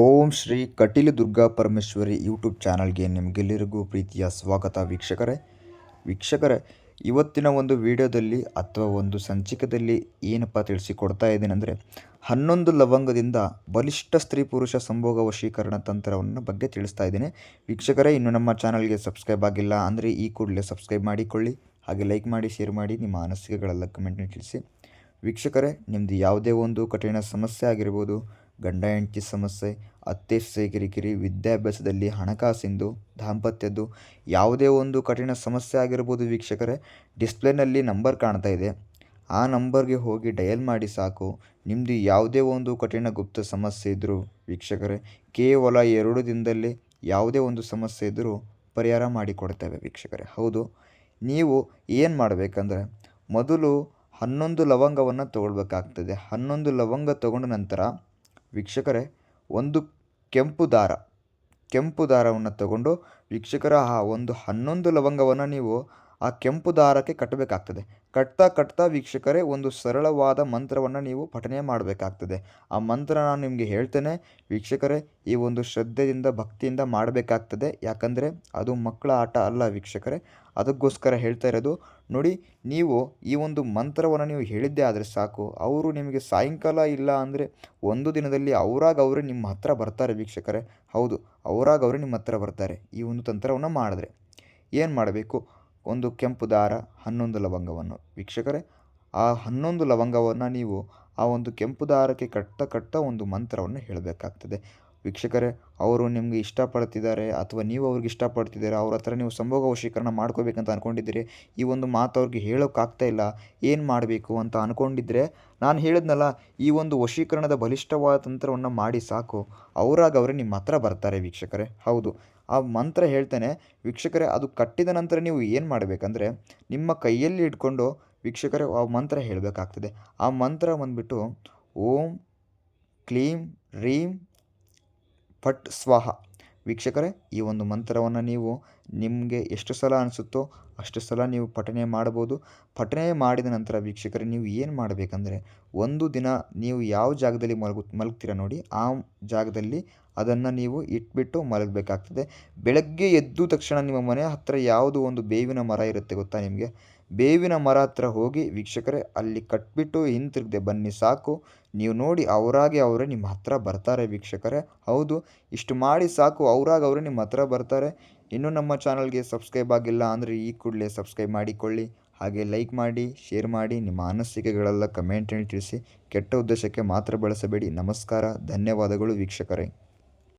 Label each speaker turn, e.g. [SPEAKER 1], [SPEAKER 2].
[SPEAKER 1] ಓಂ Shri Kateel Durga Parameshwari YouTube ಚಾನಲ್ಗೆ ನಿಮಗೆಲ್ಲರಿಗೂ ಪ್ರೀತಿಯ ಸ್ವಾಗತ ವೀಕ್ಷಕರೇ. ವೀಕ್ಷಕರೇ, ಇವತ್ತಿನ ಒಂದು ವಿಡಿಯೋದಲ್ಲಿ ಅಥವಾ ಒಂದು ಸಂಚಿಕದಲ್ಲಿ ಏನಪ್ಪ ತಿಳಿಸಿಕೊಡ್ತಾ ಇದ್ದೀನಿ ಅಂದರೆ, ಹನ್ನೊಂದು ಲವಂಗದಿಂದ ಬಲಿಷ್ಠ ಸ್ತ್ರೀ ಪುರುಷ ಸಂಭೋಗ ವಶೀಕರಣ ತಂತ್ರವನ್ನು ಬಗ್ಗೆ ತಿಳಿಸ್ತಾ ಇದ್ದೀನಿ. ವೀಕ್ಷಕರೇ, ಇನ್ನು ನಮ್ಮ ಚಾನಲ್ಗೆ ಸಬ್ಸ್ಕ್ರೈಬ್ ಆಗಿಲ್ಲ ಅಂದರೆ ಈ ಕೂಡಲೇ ಸಬ್ಸ್ಕ್ರೈಬ್ ಮಾಡಿಕೊಳ್ಳಿ, ಹಾಗೆ ಲೈಕ್ ಮಾಡಿ, ಶೇರ್ ಮಾಡಿ, ನಿಮ್ಮ ಅನಿಸಿಕೆಗಳೆಲ್ಲ ಕಮೆಂಟ್ನ ತಿಳಿಸಿ. ವೀಕ್ಷಕರೇ ನಿಮ್ಮದು ಯಾವುದೇ ಒಂದು ಕಠಿಣ ಸಮಸ್ಯೆ ಆಗಿರ್ಬೋದು ಗಂಡ ಹೆಂಡತಿ ಸಮಸ್ಯೆ, ಅತ್ತೆ ಸೇಕಿರಿಕಿರಿ ಕಿರಿಕಿರಿ ವಿದ್ಯಾಭ್ಯಾಸದಲ್ಲಿ ಹಣಕಾಸಿಂದು ದಾಂಪತ್ಯದ್ದು ಯಾವುದೇ ಒಂದು ಕಠಿಣ ಸಮಸ್ಯೆ ಆಗಿರ್ಬೋದು ವೀಕ್ಷಕರೇ. ಡಿಸ್ಪ್ಲೇನಲ್ಲಿ ನಂಬರ್ ಕಾಣ್ತಾ ಇದೆ. ಆ ನಂಬರ್ಗೆ ಹೋಗಿ ಡಯಲ್ ಮಾಡಿ ಸಾಕು. ನಿಮ್ಮದು ಯಾವುದೇ ಒಂದು ಕಠಿಣ ಗುಪ್ತ ಸಮಸ್ಯೆ ಇದ್ದರೂ ವೀಕ್ಷಕರೇ, ಕೇವಲ ಎರಡು ದಿನದಲ್ಲಿ ಯಾವುದೇ ಒಂದು ಸಮಸ್ಯೆ ಇದ್ದರೂ ಪರಿಹಾರ ಮಾಡಿಕೊಡ್ತೇವೆ ವೀಕ್ಷಕರೇ. ಹೌದು, ನೀವು ಏನು ಮಾಡಬೇಕಂದ್ರೆ ಮೊದಲು ಹನ್ನೊಂದು ಲವಂಗವನ್ನು ತಗೊಳ್ಬೇಕಾಗ್ತದೆ. ಹನ್ನೊಂದು ಲವಂಗ ತಗೊಂಡ ನಂತರ ವೀಕ್ಷಕರೇ ಒಂದು ಕೆಂಪು ದಾರ. ಕೆಂಪು ದಾರವನ್ನು ತಗೊಂಡು ವೀಕ್ಷಕರ ಆ ಒಂದು ಹನ್ನೊಂದು ಲವಂಗವನ್ನು ನೀವು ಆ ಕೆಂಪು ದಾರಕ್ಕೆ ಕಟ್ಟಬೇಕಾಗ್ತದೆ. ಕಟ್ತಾ ಕಟ್ತಾ ವೀಕ್ಷಕರೇ, ಒಂದು ಸರಳವಾದ ಮಂತ್ರವನ್ನು ನೀವು ಪಠನೆ ಮಾಡಬೇಕಾಗ್ತದೆ. ಆ ಮಂತ್ರ ನಾನು ನಿಮಗೆ ಹೇಳ್ತೇನೆ. ವೀಕ್ಷಕರೇ, ಈ ಒಂದು ಶ್ರದ್ಧೆಯಿಂದ, ಭಕ್ತಿಯಿಂದ ಮಾಡಬೇಕಾಗ್ತದೆ. ಯಾಕಂದರೆ, ಅದು ಮಕ್ಕಳ ಆಟ ಅಲ್ಲ ವೀಕ್ಷಕರೇ. ಅದಕ್ಕೋಸ್ಕರ ಹೇಳ್ತಾ ಇರೋದು, ನೋಡಿ, ನೀವು ಈ ಒಂದು ಮಂತ್ರವನ್ನು ನೀವು ಹೇಳಿದ್ದೇ ಆದರೆ ಸಾಕು. ಅವರು ನಿಮಗೆ ಸಾಯಂಕಾಲ ಇಲ್ಲ ಅಂದರೆ ಒಂದು ದಿನದಲ್ಲಿ ಅವರಾಗ ಅವರೇ ನಿಮ್ಮ ಹತ್ರ ಬರ್ತಾರೆ ವೀಕ್ಷಕರೇ. ಹೌದು, ಅವರಾಗ ಅವರೇ ನಿಮ್ಮ ಹತ್ರ ಬರ್ತಾರೆ ಈ ಒಂದು ತಂತ್ರವನ್ನು ಮಾಡಿದ್ರೆ. ಏನು ಮಾಡಬೇಕು? ಒಂದು ಕೆಂಪು ದಾರ, ಹನ್ನೊಂದು ಲವಂಗವನ್ನು. ವೀಕ್ಷಕರೇ, ಆ ಹನ್ನೊಂದು ಲವಂಗವನ್ನು ನೀವು ಆ ಒಂದು ಕೆಂಪು ದಾರಕ್ಕೆ ಕಟ್ತಾ ಕಟ್ತಾ ಒಂದು ಮಂತ್ರವನ್ನು ಹೇಳಬೇಕಾಗ್ತದೆ. ವೀಕ್ಷಕರೇ, ಅವರು ನಿಮಗೆ ಇಷ್ಟಪಡ್ತಿದ್ದಾರೆ ಅಥವಾ ನೀವು ಅವ್ರಿಗೆ ಇಷ್ಟಪಡ್ತಿದ್ದೀರಾ, ಅವ್ರ ಹತ್ರ ನೀವು ಸಂಭೋಗ ವಶೀಕರಣ ಮಾಡ್ಕೋಬೇಕಂತ ಅಂದ್ಕೊಂಡಿದ್ದೀರಿ ಈ ಒಂದು ಮಾತು ಅವ್ರಿಗೆ ಹೇಳೋಕ್ಕಾಗ್ತಾ ಇಲ್ಲ, ಏನು ಮಾಡಬೇಕು ಅಂತ ಅಂದ್ಕೊಂಡಿದ್ರೆ ನಾನು ಹೇಳಿದ್ನಲ್ಲ, ಈ ಒಂದು ವಶೀಕರಣದ ಬಲಿಷ್ಠವಾದ ತಂತ್ರವನ್ನು ಮಾಡಿ ಸಾಕು, ಅವರಾಗ ಅವರೇ ನಿಮ್ಮ ಹತ್ರ ಬರ್ತಾರೆ ವೀಕ್ಷಕರೇ, ಹೌದು. ಆ ಮಂತ್ರ ಹೇಳ್ತೇನೆ, ವೀಕ್ಷಕರೇ, ಅದು ಕಟ್ಟಿದ ನಂತರ ನೀವು ಏನು ಮಾಡಬೇಕಂದ್ರೆ, ನಿಮ್ಮ ಕೈಯಲ್ಲಿ ಇಟ್ಕೊಂಡು ವೀಕ್ಷಕರೇ, ಆ ಮಂತ್ರ ಹೇಳಬೇಕಾಗ್ತದೆ. ಆ ಮಂತ್ರ ಬಂದುಬಿಟ್ಟು, ಓಂ ಕ್ಲೀಂ ರೀಂ ಫಟ್ ಸ್ವಾಹ. ವೀಕ್ಷಕರೇ, ಈ ಒಂದು ಮಂತ್ರವನ್ನು ನೀವು ನಿಮಗೆ ಎಷ್ಟು ಸಲ ಅನಿಸುತ್ತೋ ಅಷ್ಟು ಸಲ ನೀವು ಪಠನೆ ಮಾಡ್ಬೋದು ಪಠನೆ ಮಾಡಿದ ನಂತರ ವೀಕ್ಷಕರೇ, ನೀವು ಏನು ಮಾಡಬೇಕಂದ್ರೆ, ಒಂದು ದಿನ ನೀವು ಯಾವ ಜಾಗದಲ್ಲಿ ಮಲಗು, ಮಲಗ್ತೀರ ನೋಡಿ, ಆ ಜಾಗದಲ್ಲಿ ಅದನ್ನು ನೀವು ಇಟ್ಬಿಟ್ಟು ಮಲಗಬೇಕಾಗ್ತದೆ. ಬೆಳಗ್ಗೆ ಎದ್ದು ತಕ್ಷಣ ನಿಮ್ಮ ಮನೆ ಹತ್ತಿರ ಯಾವುದು ಒಂದು ಬೇವಿನ ಮರ ಇರುತ್ತೆ ಗೊತ್ತಾ ನಿಮಗೆ? ಬೇವಿನ ಮರ ಹತ್ರ ಹೋಗಿ ವೀಕ್ಷಕರೇ, ಅಲ್ಲಿ ಕಟ್ಬಿಟ್ಟು ಹಿಂತಿರುಗದೆ, ಬನ್ನಿ ಸಾಕು. ನೀವು ನೋಡಿ ಅವರಾಗೆ ಅವರೇ ನಿಮ್ಮ ಹತ್ರ ಬರ್ತಾರೆ ವೀಕ್ಷಕರೇ. ಹೌದು, ಇಷ್ಟು ಮಾಡಿ ಸಾಕು, ಅವರಾಗ ಅವರೇ ನಿಮ್ಮ ಹತ್ರ ಬರ್ತಾರೆ. ಇನ್ನೂ ನಮ್ಮ ಚಾನಲ್ಗೆ ಸಬ್ಸ್ಕ್ರೈಬ್ ಆಗಿಲ್ಲ ಅಂದರೆ ಈ ಕೂಡಲೇ ಸಬ್ಸ್ಕ್ರೈಬ್ ಮಾಡಿಕೊಳ್ಳಿ. ಹಾಗೆ ಲೈಕ್ ಮಾಡಿ, ಶೇರ್ ಮಾಡಿ, ನಿಮ್ಮ ಅನಿಸಿಕೆಗಳೆಲ್ಲ ಕಮೆಂಟಲ್ಲಿ ತಿಳಿಸಿ. ಕೆಟ್ಟ ಉದ್ದೇಶಕ್ಕೆ ಮಾತ್ರ ಬಳಸಬೇಡಿ. ನಮಸ್ಕಾರ, ಧನ್ಯವಾದಗಳು ವೀಕ್ಷಕರೇ.